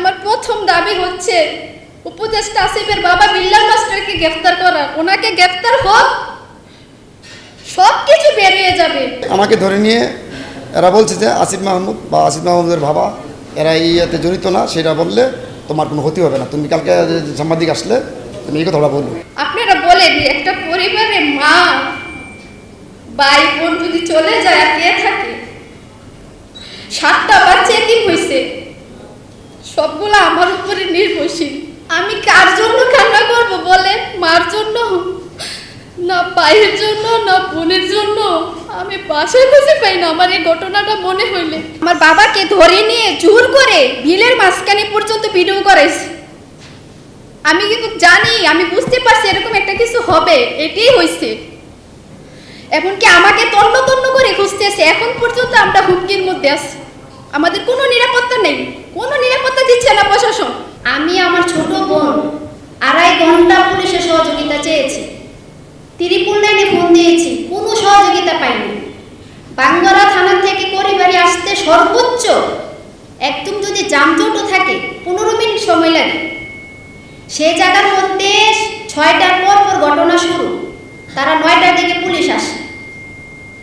আমার প্রথম দাবি হচ্ছে উপদেষ্টা আসিফের বাবা বিল্লাল মাস্টারকে গ্রেফতার করার। ওনাকে গ্রেফতার হোক সব কিছু বেরিয়ে যাবে। আমাকে ধরে নিয়ে এরা বলছে যে আসিফ মাহমুদ বা আসিফ মাহমুদের বাবা এরা এই ইয়েতে জড়িত না সেটা বললে তোমার কোনো ক্ষতি হবে না। তুমি কালকে সাংবাদিক আসলে তুমি এই কথাটা বলবে। আপনারা বলেন একটা পরিবারে মা ভাই বোন যদি চলে যায় কে থাকে? সাতটা বাচ্চা এতিম হয়েছে সবগুলো আমার উপরে নির্ভরশীল। আমি কার জন্য কান্না করব বলে মার জন্য? না পায়ের জন্য, না বোনের জন্য? আমি বাসায় খুঁজে পাই না আমার এই ঘটনাটা মনে হইলে। আমার বাবাকে ধরে নিয়ে জোর করে বিলের মাঝখানে পর্যন্ত ভিডিও করাইছে। আমি কিন্তু জানি, আমি বুঝতে পারছি এরকম একটা কিছু হবে, এটাই হয়েছে এমনকি আমাকে তন্ন তন্ন করে খুঁজতেছে, এখন পর্যন্ত আমরা হুমকির মধ্যে আছি। আমাদের কোনো নিরাপত্তা নেই। কোনো নিরাপত্তা দিচ্ছে না প্রশাসন। আমি আমার ছোট বোন আড়াই ঘণ্টা পুলিশের সহযোগিতা চেয়েছি। ত্রিপুল লাইনে ফোন দিয়েছি, কোনো সহযোগিতা পাইনি। বাঙ্গরা থানা থেকে পরিবারে আসতে সর্বোচ্চ একদম যদি যানজটও থাকে, পনেরো মিনিট সময় লাগে। সেই জায়গার মধ্যে ছয়টার পর পর ঘটনা শুরু। তারা নয়টার দিকে পুলিশ আসে।